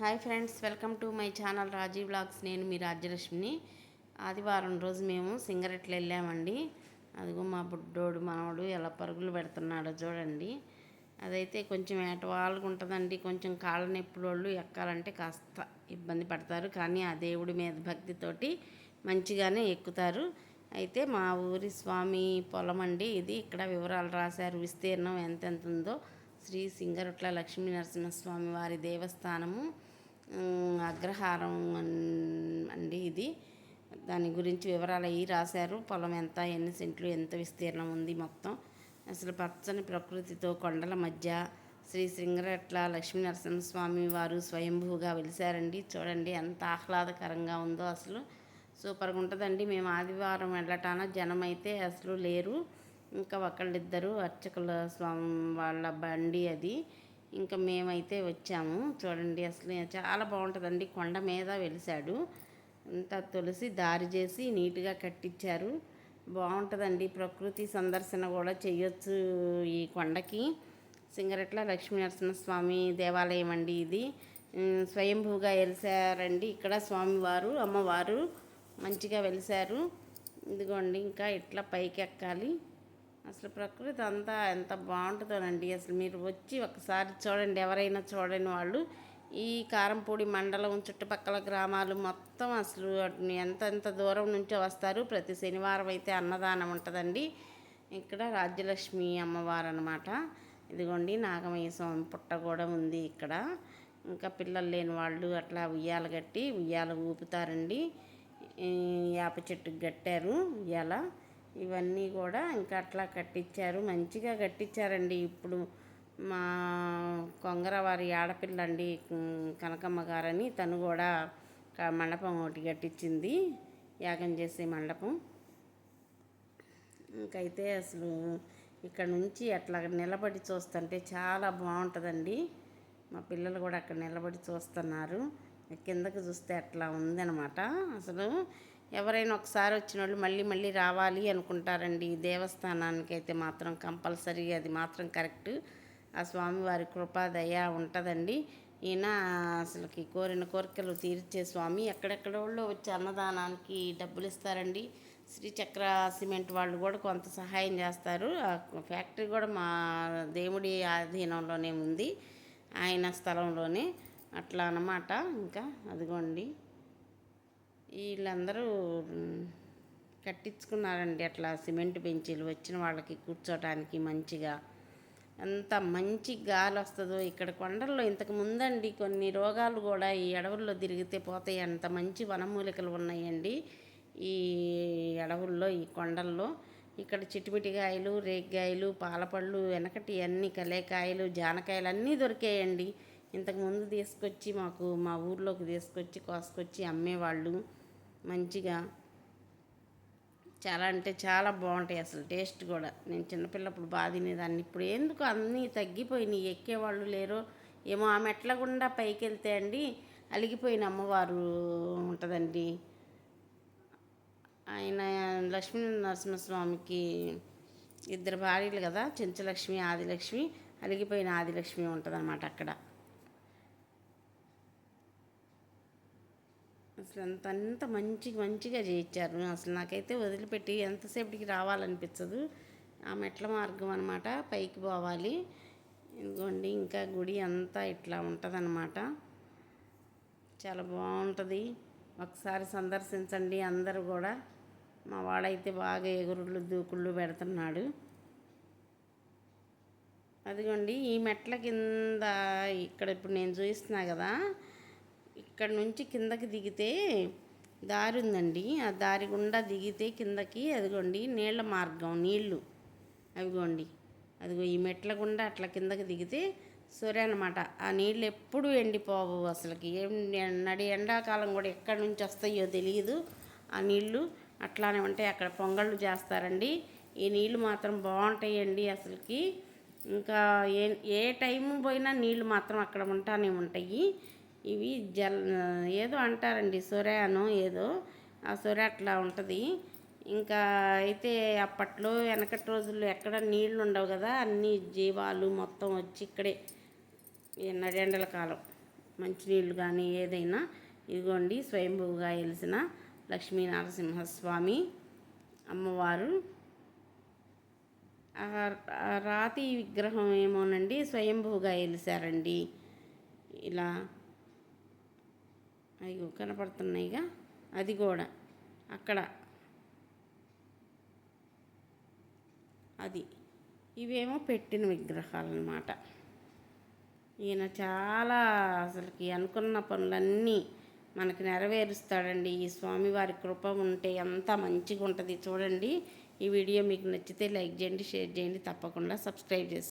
Hi friends welcome to my channel Raji blogs. నేను మీ రాజ్యలక్ష్మిని. ఆదివారం రోజు మేము సింగరెట్లు వెళ్ళామండి. అదిగో మా బుడ్డోడు మనవడు ఎలా పరుగులు పెడుతున్నాడో చూడండి. అదైతే కొంచెం ఏటవాళ్ళకు ఉంటుందండి. కొంచెం కాళ్ళ నొప్పులోళ్ళు ఎక్కాలంటే కాస్త ఇబ్బంది పడతారు. కానీ ఆ దేవుడి మీద భక్తితోటి మంచిగానే ఎక్కుతారు. అయితే మా ఊరి స్వామి పొలం అండి ఇది. ఇక్కడ వివరాలు రాశారు. విస్తీర్ణం ఎంతెంత ఉందో శ్రీ సింగరొట్ల లక్ష్మీ నరసింహస్వామి వారి దేవస్థానము. అగ్రహారం అన్- అండి ఇది. దాని గురించి వివరాలు అవి రాశారు. పొలం ఎంత ఎన్ని సెంట్లు ఎంత విస్తీర్ణం ఉంది మొత్తం. అసలు పచ్చని ప్రకృతితో కొండల మధ్య శ్రీ సింగరట్ల లక్ష్మీ నరసింహస్వామి వారు స్వయంభూగా వెలిశారండి. చూడండి ఎంత ఆహ్లాదకరంగా ఉందో అసలు. సూపర్గా ఉంటుందండి. మేము ఆదివారం వెళ్ళటాన జనం అయితే అసలు లేరు. ఇంకా ఒకళ్ళిద్దరు అర్చకుల స్వామి వాళ్ళ బండి అది. ఇంకా మేమైతే వచ్చాము. చూడండి అసలు చాలా బాగుంటుందండి. కొండ మీద వెలిశాడు అంతా తులసి దారి చేసి నీట్గా కట్టించారు బాగుంటుందండి. ప్రకృతి సందర్శన కూడా చేయొచ్చు ఈ కొండకి. సింగరెట్ల లక్ష్మీ నరసింహస్వామి దేవాలయం అండి ఇది. స్వయంభూగా వెలిసారండి. ఇక్కడ స్వామివారు అమ్మవారు మంచిగా వెలిసారు. ఇదిగోండి ఇంకా ఇట్లా పైకి ఎక్కాలి అసలు ప్రకృతి అంతా ఎంత బాగుంటుందోనండి. అసలు మీరు వచ్చి ఒకసారి చూడండి ఎవరైనా చూడని వాళ్ళు ఈ కారంపూడి మండలం చుట్టుపక్కల గ్రామాలు మొత్తం అసలు అటు ఎంత ఎంత దూరం నుంచో వస్తారు. ప్రతి శనివారం అయితే అన్నదానం ఉంటుందండి. ఇక్కడ రాజ్యలక్ష్మి అమ్మవారు అనమాట ఇదిగోండి నాగమయ్య స్వామి పుట్ట కూడా ఉంది ఇక్కడ. ఇంకా పిల్లలు లేని వాళ్ళు అట్లా ఉయ్యాల కట్టి ఉయ్యాల ఊపుతారండి. వేప చెట్టుకు కట్టారు ఉయ్యాల. ఇవన్నీ కూడా ఇంకా అట్లా కట్టించారు మంచిగా కట్టించారండి ఇప్పుడు మా కొంగర వారి ఆడపిల్ల అండి కనకమ్మ గారని తను కూడా మండపం ఒకటి కట్టించింది యాగం చేసే మండపం. ఇంకైతే అసలు ఇక్కడ నుంచి అట్లా నిలబడి చూస్తుంటే చాలా బాగుంటుందండి. మా పిల్లలు కూడా అక్కడ నిలబడి చూస్తున్నారు. కిందకు చూస్తే అట్లా ఉందన్నమాట. అసలు ఎవరైనా ఒకసారి వచ్చిన వాళ్ళు మళ్ళీ మళ్ళీ రావాలి అనుకుంటారండి. ఈ దేవస్థానానికి అయితే మాత్రం కంపల్సరీ అది మాత్రం కరెక్ట్. ఆ స్వామివారి కృపాదయ ఉంటుందండి. ఈయన అసలుకి కోరిన కోరికలు తీర్చే స్వామి. ఎక్కడెక్కడోళ్ళు వచ్చి అన్నదానానికి డబ్బులు ఇస్తారండి. శ్రీచక్ర సిమెంట్ వాళ్ళు కూడా కొంత సహాయం చేస్తారు. ఆ ఫ్యాక్టరీ కూడా మా దేవుడి ఆధీనంలోనే ఉంది. ఆయన స్థలంలోనే. అట్లా అన్నమాట. ఇంకా అదిగోండి. వీళ్ళందరూ కట్టించుకున్నారండి అట్లా సిమెంట్ బెంచీలు వచ్చిన వాళ్ళకి కూర్చోటానికి మంచిగా. ఎంత మంచి గాలి వస్తుందో ఇక్కడ కొండల్లో ఇంతకు ముందండి కొన్ని రోగాలు కూడా ఈ అడవుల్లో తిరిగితే పోతాయి. అంత మంచి వనమూలికలు ఉన్నాయండి ఈ అడవుల్లో ఈ కొండల్లో. ఇక్కడ చిటిమిటికాయలు రేగ్గాయలు పాలపళ్ళు వెనకటి అన్ని కలేకాయలు జానకాయలు అన్నీ దొరికాయండి. ఇంతకుముందు తీసుకొచ్చి మాకు మా ఊర్లోకి తీసుకొచ్చి కోసుకొచ్చి అమ్మేవాళ్ళు. మంచిగా. చాలా అంటే చాలా బాగుంటాయి అసలు టేస్ట్ కూడా. నేను చిన్నపిల్లప్పుడు బాగా తినేదాన్ని. ఇప్పుడు ఎందుకు అన్నీ తగ్గిపోయినాయి? ఎక్కేవాళ్ళు లేరు ఏమో ఆ మెట్ల గుండా పైకి వెళ్తే అండి అలిగిపోయిన అమ్మవారు ఉంటుందండి. ఆయన లక్ష్మీ నరసింహస్వామికి ఇద్దరు భార్యలు కదా చెంచలక్ష్మి ఆదిలక్ష్మి అలిగిపోయిన ఆదిలక్ష్మి ఉంటుందన్నమాట అక్కడ. అసలు అంత అంత మంచి మంచిగా చేయించారు. అసలు నాకైతే వదిలిపెట్టి ఎంతసేపటికి రావాలనిపించదు. ఆ మెట్ల మార్గం అనమాట పైకి పోవాలి. ఇదిగోండి ఇంకా గుడి అంతా ఇట్లా ఉంటుందన్నమాట. చాలా బాగుంటుంది. ఒకసారి సందర్శించండి అందరూ కూడా. మా వాడైతే బాగా ఎగురుళ్ళు దూకుళ్ళు పెడుతున్నాడు. అదిగోండి ఈ మెట్ల కింద ఇక్కడ ఇప్పుడు నేను చూపిస్తున్నా కదా ఇక్కడ నుంచి కిందకి దిగితే దారి ఉందండి. ఆ దారి గుండా దిగితే కిందకి అదిగోండి నీళ్ళ మార్గం నీళ్ళు. అవిగోండి అదిగో ఈ మెట్ల గుండా అట్లా కిందకి దిగితే సరే అనమాట ఆ నీళ్ళు ఎప్పుడు ఎండిపోవు అసలుకి. ఏం నడి ఎండాకాలం కూడా ఎక్కడి నుంచి వస్తాయో తెలియదు. ఆ నీళ్ళు అట్లానే ఉంటాయి. అక్కడ పొంగళ్ళు చేస్తారండి. ఈ నీళ్ళు మాత్రం బాగుంటాయండి అసలుకి. ఇంకా ఏ ఏ టైం పోయినా నీళ్ళు మాత్రం అక్కడ ఉంటానే ఉంటాయి. ఇవి జల్ ఏదో అంటారండి సొరాను ఏదో. ఆ సొర అట్లా ఉంటుంది. ఇంకా అయితే అప్పట్లో వెనకటి రోజుల్లో ఎక్కడ నీళ్ళు ఉండవు కదా అన్ని జీవాలు మొత్తం వచ్చి ఇక్కడే. నడెండల కాలం. మంచినీళ్ళు కానీ ఏదైనా ఇదిగోండి స్వయంభూగా వెలిసిన లక్ష్మీ నరసింహస్వామి అమ్మవారు రాతి విగ్రహం ఏమోనండి స్వయంభూగా వెలిసారండి ఇలా అయ్యో కనపడుతున్నాయిగా. అది కూడా అక్కడ. అది. ఇవేమో పెట్టిన విగ్రహాలు అన్నమాట ఈయన చాలా అసలుకి అనుకున్న పనులన్నీ మనకి నెరవేరుస్తాడండి. ఈ స్వామివారి కృప ఉంటే ఎంత మంచిగా ఉంటుంది చూడండి ఈ వీడియో మీకు నచ్చితే లైక్ చేయండి షేర్ చేయండి. తప్పకుండా సబ్స్క్రైబ్ చేసుకోండి